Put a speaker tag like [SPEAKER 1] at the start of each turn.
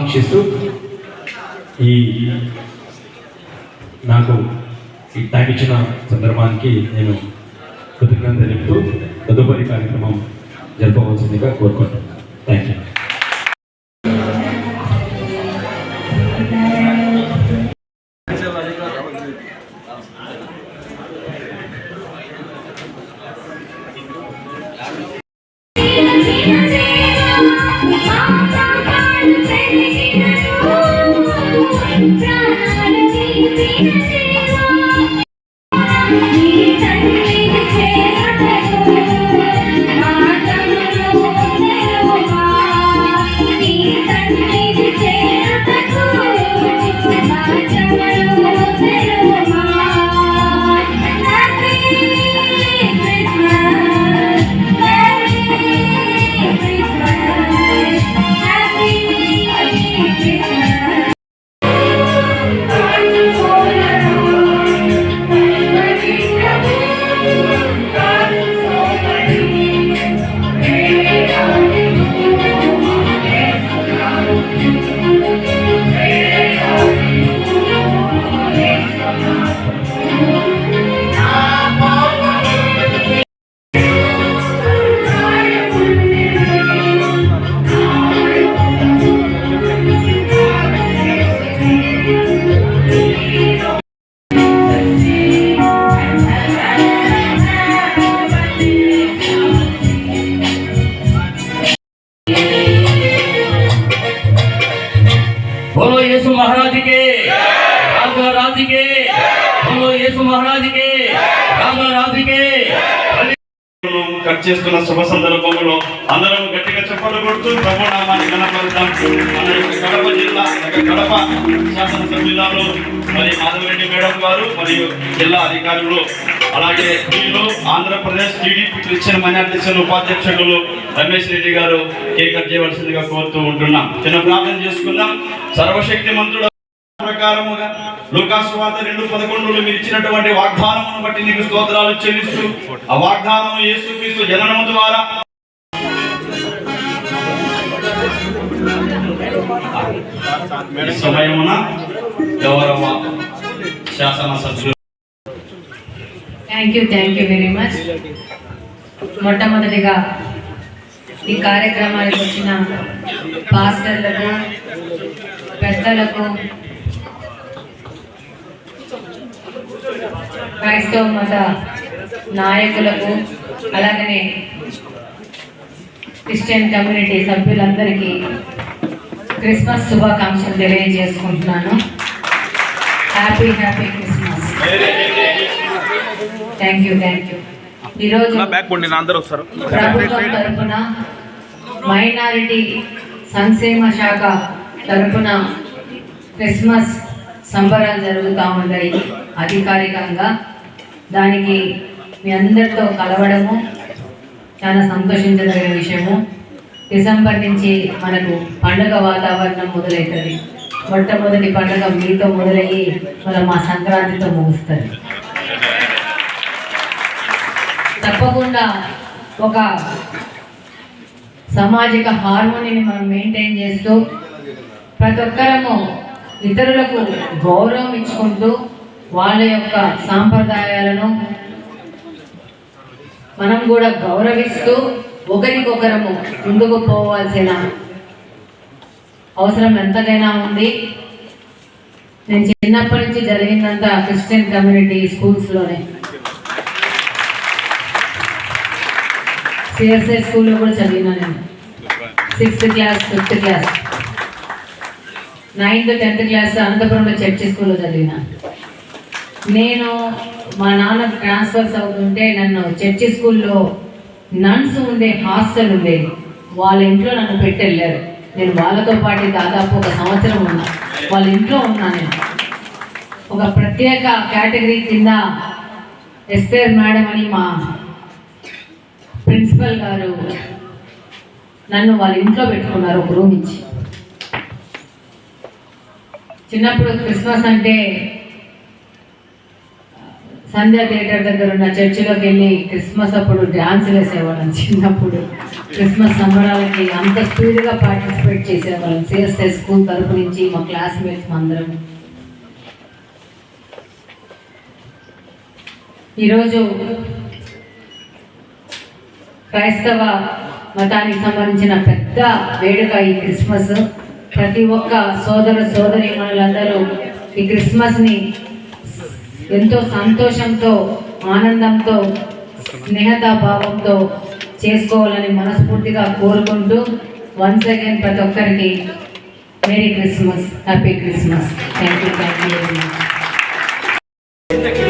[SPEAKER 1] ఆకాంక్షిస్తూ ఈ నాకు ఈ టైం ఇచ్చిన సందర్భానికి నేను కృతజ్ఞత తెలుపుతూ తదుపరి కార్యక్రమం జరపవలసిందిగా కోరుకుంటున్నాను. థ్యాంక్ యూ
[SPEAKER 2] बोलो यीशु महाराज के राम राज के बोलो यीशु महाराज के राम राज के
[SPEAKER 3] కట్ చేస్తున్న శుభ సందర్భంలో అందరం గట్టిగా చెప్పలు కొడుతూ ప్రభు నామాన్ని కనపడతాం మన యొక్క కడప జిల్లా యొక్క కడప శాసనసభ్యులలో మరి మాధవరెడ్డి మేడం గారు మరియు జిల్లా అధికారులు అలాగే వీళ్ళు Andhra Pradesh TDP Christian minority cell ఉపాధ్యక్షులు రమేష్ రెడ్డి గారు కేక్ కట్ చేయవలసిందిగా కోరుతూ ఉంటున్నాం. చిన్న ప్రార్థన చేసుకుందాం. సర్వశక్తి మంత్రుడు ప్రకారముగా లూకాసు వార్త రెండు పదకొండులో మీరు ఇచ్చినటువంటి వాగ్దానమును బట్టి నీకు స్తోత్రాలు చెల్లిస్తూ ఆ వాగ్దానం యేసుక్రీస్తు జననము ద్వారా సమయమున గౌరవ శాసనసభ్యులు
[SPEAKER 4] thank you thank you very much మొట్టమొదటిగా ఈ కార్యక్రమానికి వచ్చిన పాస్టర్లకు పెద్దలకు క్రైస్తవ మత నాయకులకు అలాగనే క్రిస్టియన్ కమ్యూనిటీ సభ్యులందరికీ క్రిస్మస్ శుభాకాంక్షలు తెలియజేసుకుంటున్నాను. Happy happy Christmas thank you thank you ఈరోజు ప్రభుత్వం తరఫున మైనారిటీ సంక్షేమ శాఖ తరఫున క్రిస్మస్ సంబరాలు జరుగుతూ ఉన్నాయి అధికారికంగా దానికి మీ అందరితో కలవడము చాలా సంతోషించదగిన విషయము. డిసెంబర్ నుంచి మనకు పండుగ వాతావరణం మొదలవుతుంది. మొట్టమొదటి పండుగ మీతో మొదలయ్యి మనం మా సంక్రాంతితో ముగుస్తుంది. తప్పకుండా ఒక సామాజిక హార్మోనీని మనం మెయింటైన్ చేస్తూ ప్రతి ఒక్కరము ఇతరులకు గౌరవం ఇచ్చుకుంటూ వాళ్ళ యొక్క సాంప్రదాయాలను మనం కూడా గౌరవిస్తూ ఒకరికొకరము ముందుకు పోవాల్సిన అవసరం ఎంతకైనా ఉంది. నేను చిన్నప్పటి నుంచి జరిగిందంతా క్రిస్టియన్ కమ్యూనిటీ స్కూల్స్లోనే సిఎస్ఐ స్కూల్లో కూడా చదివినా నేను. Sixth class fifth class ninth tenth class అనంతపురంలో చర్చి స్కూల్లో చదివిన. నేను మా నాన్న ట్రాన్స్ఫర్స్ అవుతుంటే నన్ను చర్చి స్కూల్లో నన్స్ ఉండే హాస్టల్ ఉండేది వాళ్ళ ఇంట్లో నన్ను పెట్టెళ్ళారు. నేను వాళ్ళతో పాటు దాదాపు ఒక సంవత్సరం ఉన్నా. వాళ్ళ ఇంట్లో ఉన్నా నేను. ఒక ప్రత్యేక కేటగిరీ కింద ఎస్పేర్ మేడం అని మా ప్రిన్సిపల్ గారు నన్ను వాళ్ళ ఇంట్లో పెట్టుకున్నారు ఒక రూమ్ ఇచ్చి. చిన్నప్పుడు క్రిస్మస్ అంటే సంధ్యా థియేటర్ దగ్గర ఉన్న చర్చిలోకి వెళ్ళి క్రిస్మస్ అప్పుడు డ్యాన్సులు వేసేవాళ్ళం చిన్నప్పుడు. క్రిస్మస్ సంబరాలకి అంత స్పీడ్గా పార్టిసిపేట్ చేసేవాళ్ళం. సిఎస్ఐ స్కూల్ తరపు నుంచి మా క్లాస్మేట్స్ అందరం. ఈరోజు క్రైస్తవ మతానికి సంబంధించిన పెద్ద వేడుక ఈ క్రిస్మస్. ప్రతి ఒక్క సోదర సోదరి మనలందరూ ఈ క్రిస్మస్ని ఎంతో సంతోషంతో ఆనందంతో స్నేహతా భావంతో చేసుకోవాలని మనస్ఫూర్తిగా కోరుకుంటూ వన్స్ అగైన్ ప్రతి ఒక్కరికి merry Christmas happy Christmas thank you thank you very much